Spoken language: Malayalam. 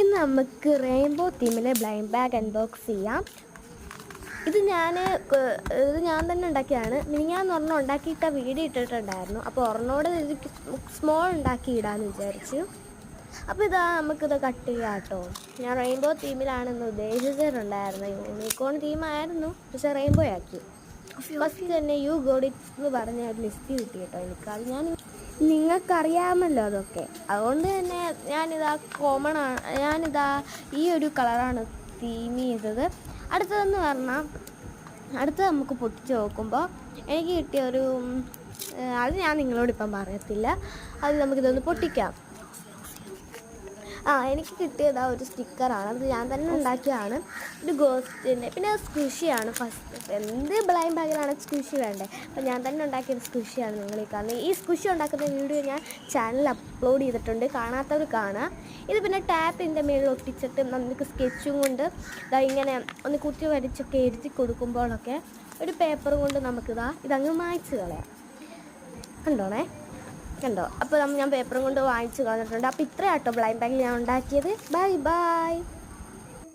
ഇന്ന് നമുക്ക് റെയിൻബോ തീമിലെ ബ്ലൈൻഡ് ബാഗ് അൺബോക്സ് ചെയ്യാം. ഇത് ഞാൻ ഇത് ഞാൻ തന്നെ ഉണ്ടാക്കിയതാണ്. മിനിങ്ങാന്ന് ഒരെണ്ണം ഉണ്ടാക്കിയിട്ട വീഡിയോ ഇട്ടിട്ടുണ്ടായിരുന്നു. അപ്പോൾ ഒരെണ്ണോട് ഇത് സ്മോൾ ഉണ്ടാക്കി ഇടാന്ന് വിചാരിച്ചു. അപ്പോൾ ഇതാ നമുക്കിത് കട്ട് ചെയ്യാം കേട്ടോ ഞാൻ റെയിൻബോ തീമിലാണ് ഇന്ന് ഉദ്ദേശിച്ചിട്ടുണ്ടായിരുന്നത് യൂണിക്കോൺ തീമായിരുന്നു പക്ഷേ റെയിൻബോ ആക്കി. ഫസ്റ്റ് തന്നെ യു ഗോഡ് ഇറ്റ് എന്ന് പറഞ്ഞ ഒരു ലിസ്റ്റ് കിട്ടി കേട്ടോ എനിക്ക്. അത് ഞാൻ നിങ്ങൾക്കറിയാമല്ലോ അതൊക്കെ. അതുകൊണ്ട് തന്നെ ഞാനിതാ കോമൺ ആണ് ഞാനിതാ ഈ ഒരു കളറാണ് തീം ചെയ്തത്. അടുത്തതെന്ന് പറഞ്ഞാൽ അടുത്തത് നമുക്ക് പൊട്ടിച്ച് നോക്കുമ്പോൾ എനിക്ക് കിട്ടിയ ഒരു അത് ഞാൻ നിങ്ങളോട് ഇപ്പം പറയത്തില്ല. അത് നമുക്കിതൊന്ന് പൊട്ടിക്കാം. ആ എനിക്ക് കിട്ടിയത് ആ ഒരു സ്റ്റിക്കറാണ്. അത് ഞാൻ തന്നെ ഉണ്ടാക്കിയതാണ് ഒരു ഗോസ്റ്റിന്റെ. പിന്നെ സ്കൂഷിയാണ് ഫസ്റ്റ്. എന്ത് ബ്ലൈൻഡ് ബാഗിലാണ് സ്ക്വിഷി വേണ്ടേ? അപ്പം ഞാൻ തന്നെ ഉണ്ടാക്കിയ ഒരു നിങ്ങൾ ഈ കാണുന്നത് ഈ സ്ക്വിഷി ഉണ്ടാക്കുന്ന വീഡിയോ ഞാൻ ചാനലിൽ അപ്ലോഡ് ചെയ്തിട്ടുണ്ട്. കാണാത്തവർ കാണുക. ഇത് പിന്നെ ടാപ്പിന്റെ മേളിൽ ഒട്ടിച്ചിട്ട് നമുക്ക് സ്കെച്ചും കൊണ്ട് ഇതാ ഇങ്ങനെ ഒന്ന് കുത്തി വരച്ചൊക്കെ എഴുതി കൊടുക്കുമ്പോഴൊക്കെ ഒരു പേപ്പർ കൊണ്ട് നമുക്കിതാ ഇതങ്ങ് മായ്ച്ച് കളയാം. കണ്ടോണേ? കണ്ടോ? അപ്പോൾ ഞാൻ പേപ്പറും കൊണ്ട് വാങ്ങിച്ചു കളഞ്ഞിട്ടുണ്ട്. അപ്പോൾ ഇത്രയാട്ടോ ബ്ലൈൻഡ് ബാഗ് ഞാൻ ഉണ്ടാക്കിയത്. Bye bye